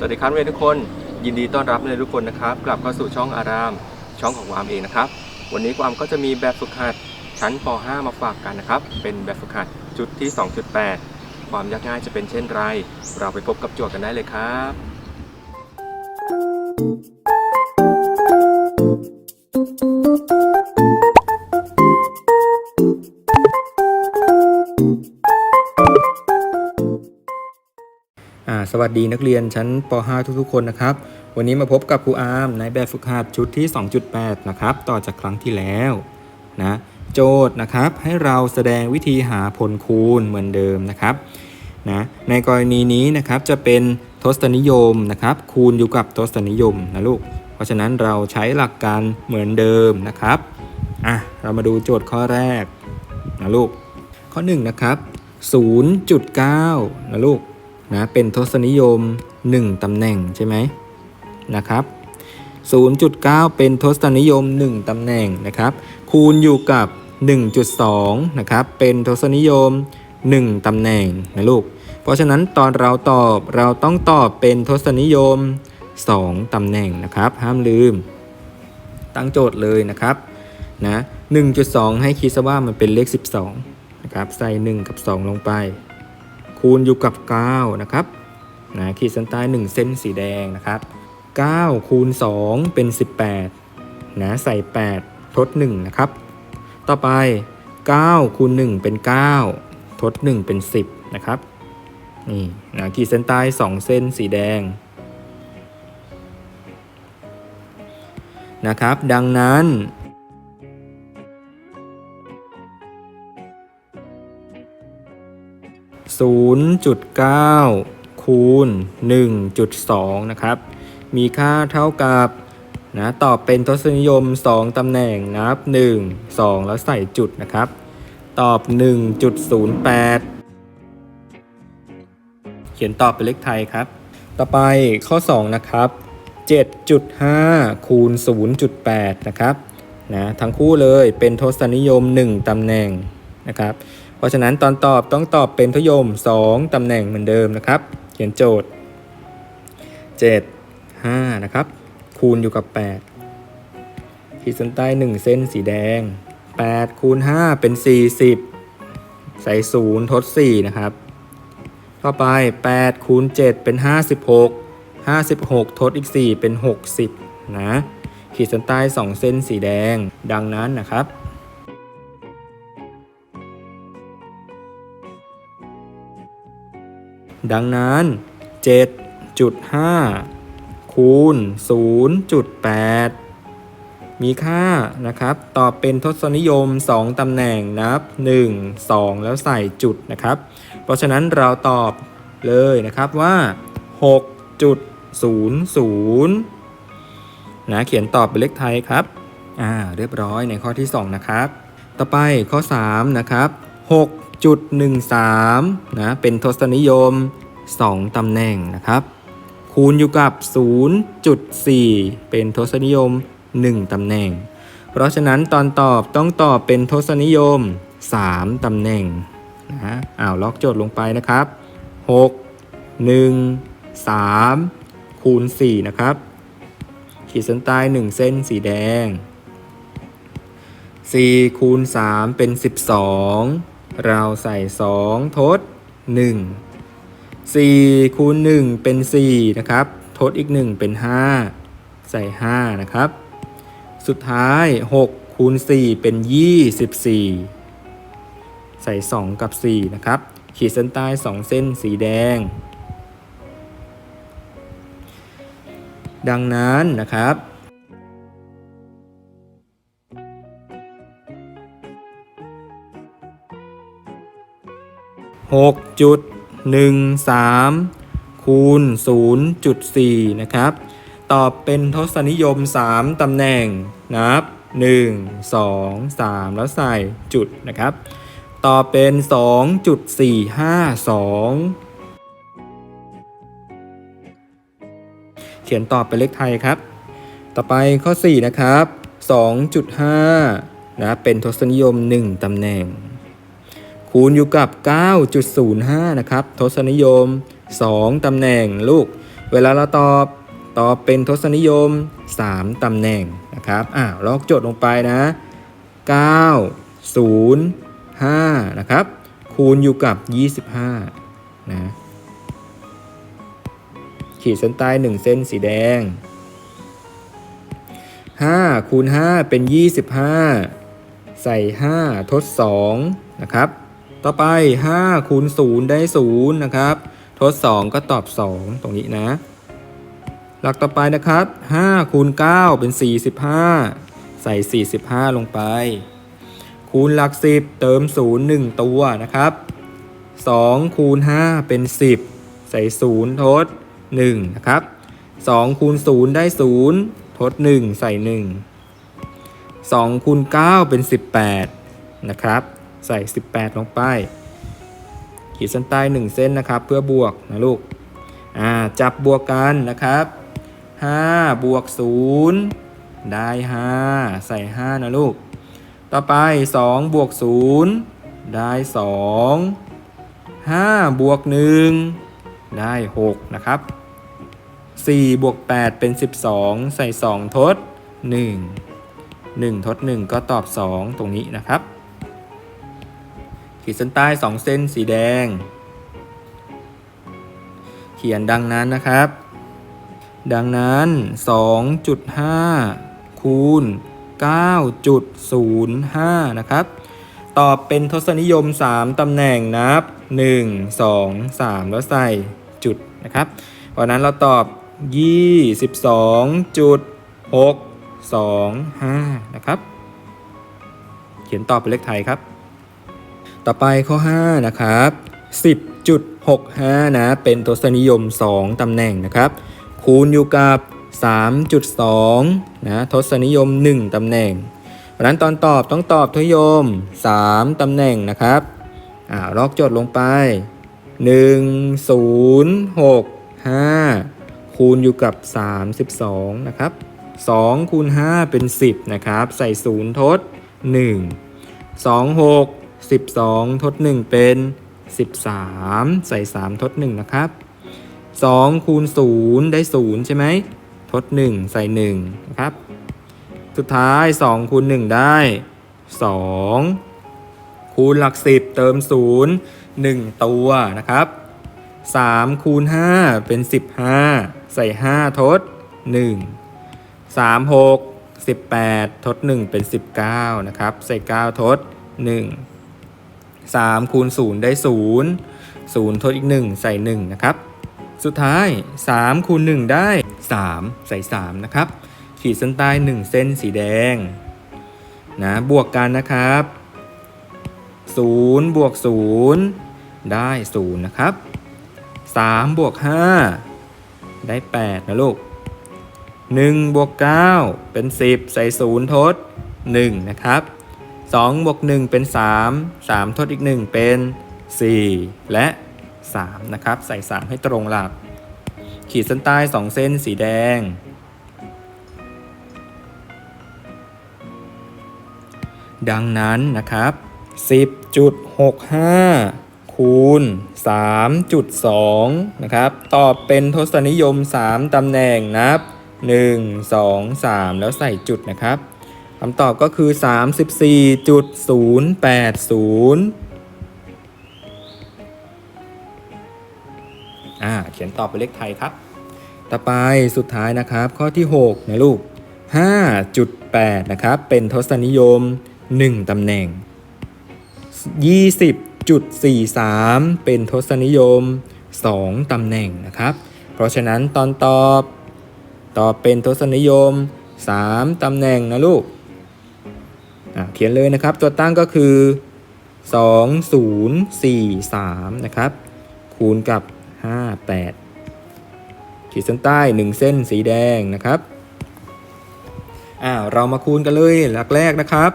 สวัสดีครับเรียนทุกคน ยินดีต้อนรับเลยนทุกคนนะครับ กลับเข้าสู่ช่องอาราม ช่องของวามเองนะครับ วันนี้ความก็จะมีแบบฝึกหัดชั้นป .5 มาฝากกันนะครับ เป็นแบบฝึกหัดจุดที่ 2.8 ความยากง่ายจะเป็นเช่นไร เราไปพบกับโจทย์กันได้เลยครับ สวัสดีนักเรียนชั้นป .5 ทุกๆ คนนะครับ วันนี้มาพบกับครูอาร์มในแบบฝึกหัดชุดที่ 2.8 นะครับ ต่อจากครั้งที่แล้วนะโจทย์นะครับให้เราแสดงวิธีหาผลคูณเหมือนเดิมนะครับนะในกรณีนี้นะครับจะเป็นทศนิยมนะครับ คูณอยู่กับทศนิยมนะลูก เพราะฉะนั้นเราใช้หลักการเหมือนเดิมนะครับอะเรามาดูโจทย์ข้อแรกนะลูก ข้อ1นะครับ0.9นะลูก นะเป็นทศนิยม 1 ตำแหน่งใช่ไหมนะครับ 0.9 เป็นทศนิยม 1 ตำแหน่งนะครับ คูณอยู่กับ 1.2 นะครับ เป็นทศนิยม 1 ตำแหน่งนะลูก เพราะฉะนั้นตอนเราตอบเราต้องตอบเป็นทศนิยม 2 ตำแหน่งนะครับ ห้ามลืม ตั้งโจทย์เลยนะครับนะ1.2 ให้คิดซะว่ามันเป็นเลข 12 นะครับ ใส่ 1 กับ 2 ลงไป คูณอยู่กับ 9 นะครับนะขีดเส้นใต้1เส้นสีแดงนะครับ9คูณ2เป็น 18นะใส่ 8 ทด 1 นะครับ ต่อไป9คูณ1เป็น 9 ทด 1 เป็น 10 นะครับนี่นะขีดเส้นใต้ 2 เส้นสีแดงนะครับ ดังนั้น 0.9 คูณ 1.2 นะครับ มีค่าเท่ากับนะตอบเป็นทศนิยม 2 ตำแหน่งนับ 1 2 แล้วใส่จุดนะครับ ตอบ 1.08 เขียนตอบเป็นเลขไทยครับ ต่อไปข้อ 2 นะครับ 7.5 คูณ 0.8 นะครับนะทั้งคู่เลยเป็นทศนิยม 1 ตำแหน่งนะครับ เพราะฉะนั้นตอนตอบต้องตอบเป็นทศนิยม 2 ตำแหน่งเหมือนเดิมนะครับ เขียนโจทย์ 7 5 นะครับ คูณอยู่กับ 8 ขีดเส้นใต้ 1 เส้นสีแดง 8 คูณ 5 เป็น 40 ใส่0ทด 4 นะครับต่อไป 8 คูณ 7 เป็น 56 56 ทดอีก 4 เป็น 60 นะ ขีดเส้นใต้ 2 เส้นสีแดง ดังนั้นนะครับ ดังนั้น 7.5 คูณ 0.8 มีค่านะครับ ตอบเป็นทศนิยม 2ตำแหน่งนับ 1 2 แล้วใส่จุดนะครับ เพราะฉะนั้นเราตอบเลยนะครับว่า 6.00 นะเขียนตอบเป็นเลขไทยครับ อ่า เรียบร้อยในข้อที่ 2 นะครับ ต่อไปข้อ 3 นะครับ 6.13นะเป็นทศนิยม 2ตำแหน่งนะครับ คูณอยู่กับ 0.4 เป็นทศนิยม 1ตำแหน่ง เพราะฉะนั้นตอนตอบต้องตอบเป็นทศนิยม 3ตำแหน่งนะอ้าวล็อกโจทย์ลงไปนะครับ 6 1 3 คูณ 4 นะครับ ขีดเส้นใต้ 1 เส้นสีแดง 4 คูณ 3 เป็น 12 เราใส่ 2 ทด 1 4 คูณ 1 เป็น 4 นะครับ ทดอีก 1 เป็น 5 ใส่ 5 นะครับ สุดท้าย 6 คูณ 4 เป็น 24 ใส่ 2 กับ 4 นะครับ ขีดเส้นใต้ 2 เส้นสีแดง ดังนั้นนะครับ 6.13 คูณ 0.4 นะครับ ตอบเป็นทศนิยม 3 ตำแหน่ง นับ 1 2 3 แล้วใส่จุดนะครับ ตอบเป็น 2.452เขียนตอบเป็นเลขไทยครับ ต่อไปข้อ 4 นะครับ 2.5 นะ เป็นทศนิยม 1 ตำแหน่ง คูณอยู่กับ 9.05 นะครับ ทศนิยม 2 ตำแหน่งลูก เวลาเราตอบตอบเป็นทศนิยม 3 ตำแหน่งนะครับอ่าลอกโจทย์ลงไปนะ 9 0 5 นะครับ คูณอยู่กับ 25 นะ ขีดเส้นใต้ 1 เส้นสีแดง 5 คูณ 5 เป็น 25 ใส่ 5 ทด 2 นะครับ ต่อไป5คูณ0ได้0นะครับ ทด 2 ก็ตอบ 2 ตรงนี้นะ หลักต่อไปนะครับ5คูณ9เป็น 45 ใส่ 45 ลงไป คูณหลัก 10 เติม 0 1 ตัวนะครับ 2 คูณ 5 เป็น 10 ใส่ 0 ทด 1 นะครับ 2 คูณ 0 ได้ 0 ทด 1 ใส่ 1 2คูณ9เป็น 18 นะครับ ใส่ 18 ลงไป ขีดเส้นใต้ 1 เส้นนะครับ เพื่อบวกนะลูกอ่าจับบวกกันนะครับ 5 บวก 0 ได้ 5 ใส่ 5 นะลูก ต่อไป 2 บวก 0 ได้ 2 5 บวก 1 ได้ 6 นะครับ4บวก8เป็น 12 ใส่ 2 ทด 1 1 ทด 1 ก็ตอบ 2 ตรงนี้นะครับ ขีดเส้นใต้ 2 เส้นสีแดง เขียนดังนั้นนะครับ ดังนั้น 2.5 คูณ 9.05 นะครับ ตอบเป็นทศนิยม 3 ตำแหน่งนับ 1 2 3 แล้วใส่จุดนะครับ เพราะนั้นเราตอบ 22.625 นะครับ เขียนตอบเป็นเลขไทยครับ ต่อไปข้อ 5 นะครับ 10.65 นะ เป็นทศนิยม 2 ตำแหน่งนะครับ คูณอยู่กับ 3.2 นะ ทศนิยม 1 ตำแหน่งเพราะนั้นตอนตอบต้องตอบทศนิยม 3 ตำแหน่งนะครับอ่าลอกโจทย์ลงไป 1 0 6 5 คูณอยู่กับ 32 นะครับ2คูณ5เป็น 10 นะครับ ใส่ 0 ทด 1 2 6 12 ทด 1 เป็น 13 ใส่ 3 ทด 1 นะครับ 2 คูณ 0 ได้ 0 ใช่ไหม ทด 1 ใส่ 1 นะครับ สุดท้าย 2 คูณ 1 ได้ 2 คูณหลัก 10 เติม 0 1 ตัวนะครับ 3 คูณ 5 เป็น 15 ใส่ 5 ทด 1 3 6 18 ทด 1 เป็น 19 นะครับ ใส่ 9 ทด 1 3คูณ0ได้0 0ทดอีก 1 ใส่ 1 นะครับ สุดท้าย 3คูณ1ได้ 3 ใส่ 3 นะครับ ขีดเส้นใต้ 1 เส้นสีแดงนะบวกกันนะครับ0บวก0ได้0นะครับ3บวก5ได้8นะลูก1บวก9เป็น 10 ใส่0ทด 1 นะครับ 2บวก1เป็น 3 3 ทดอีก 1 เป็น 4 และ 3 นะครับ ใส่ 3 ให้ตรงหลัก ขีดเส้นใต้ 2 เส้นสีแดง ดังนั้นนะครับ 10.65 คูณ 3.2 นะครับ ตอบเป็นทศนิยม 3 ตำแหน่งนับ 1 2 3 แล้วใส่จุดนะครับ คำตอบก็คือ 34.080 อ่า เขียนตอบเป็นเลขไทยครับ ต่อไปสุดท้ายนะครับ ข้อที่ 6 นะลูก 5.8 นะครับ เป็นทศนิยม 1 ตำแหน่ง 20.43 เป็นทศนิยม 2 ตำแหน่งนะครับ เพราะฉะนั้นตอนตอบ ตอบเป็นทศนิยม 3 ตำแหน่งนะลูก ขียนเลยนะครับ ตัวตั้งก็คือ 2043 นะครับ คูณกับ 58 ขีดเส้นใต้ 1 เส้นสีแดงนะครับอ่าเรามาคูณกันเลยหลักแรกนะครับ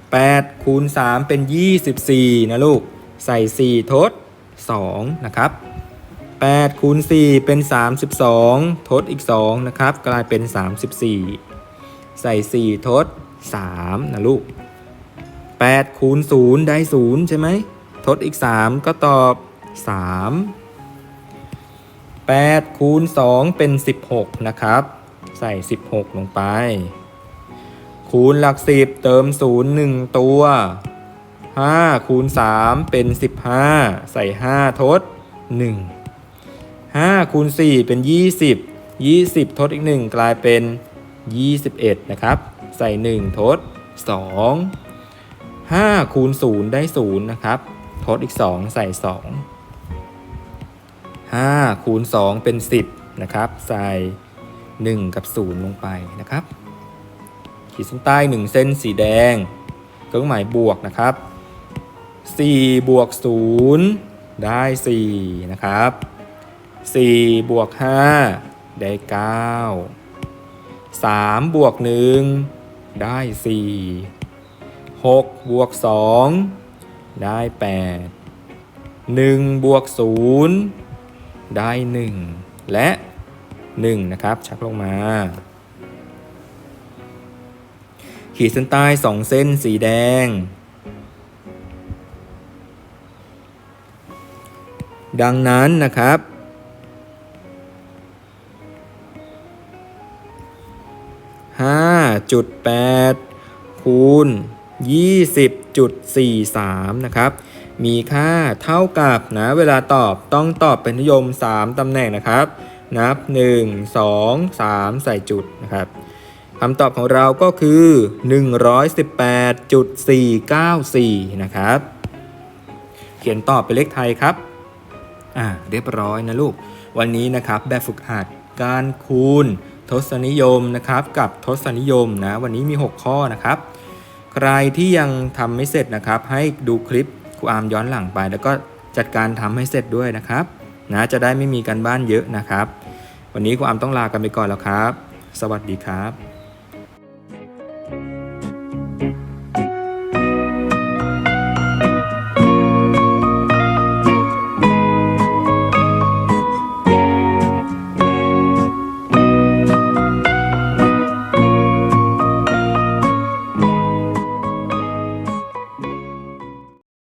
8 คูณ 3 เป็น 24 นะลูก ใส่ 4 ทด 2 นะครับ 8 คูณ 4 เป็น 32 ทดอีก 2 นะครับ กลายเป็น 34 ใส่ 4 ทด3นะลูก 8คูณ0ได้ 0 ใช่ไหมทดอีก 3 ก็ตอบ 3 8คูณ2เป็น 16 นะครับ ใส่ 16 ลงไป คูณหลัก 10 เติม 0 1 ตัว 5 คูณ 3 เป็น 15 ใส่ 5 ทด 1 5 คูณ 4 เป็น 20 20 ทดอีก 1 กลายเป็น 21 นะครับ ใส่ 1 ทด 2 5คูณ0ได้0นะครับทดอีก 2 ใส่ 2 5คูณ2เป็น 10นะครับใส่ 1 กับ 0 ลงไปนะครับ ขีดเส้นใต้ 1 เส้นสีแดงเครื่องหมายบวกนะครับ4บวก0ได้ 4 นะครับ4บวก5ได้ 9 3บวก1ได้ 4 6บวก2ได้ 8 1บวก0ได้ 1 และ 1 นะครับ ชักลงมา ขีดเส้นใต้ 2 เส้นสีแดง ดังนั้นนะครับ5.8คูณ 20.43 นะครับ มีค่าเท่ากับนะเวลาตอบต้องตอบเป็นนิยม 3 ตำแหน่งนะครับ นับ 1 2 3 ใส่จุดนะครับคำตอบของเราก็คือ 118.494 นะครับ เขียนตอบเป็นเลขไทยครับ อ่า เรียบร้อยนะลูก วันนี้นะครับแบบฝึกหัดการคูณ ทศนิยมนะครับ กับทศนิยมนะ วันนี้มี 6 ข้อนะครับ ใครที่ยังทำไม่เสร็จนะครับ ให้ดูคลิปครูอาร์มย้อนหลังไป แล้วก็จัดการทำให้เสร็จด้วยนะครับนะจะได้ไม่มีการบ้านเยอะนะครับ วันนี้ครูอาร์มต้องลากันไปก่อนแล้วครับ สวัสดีครับ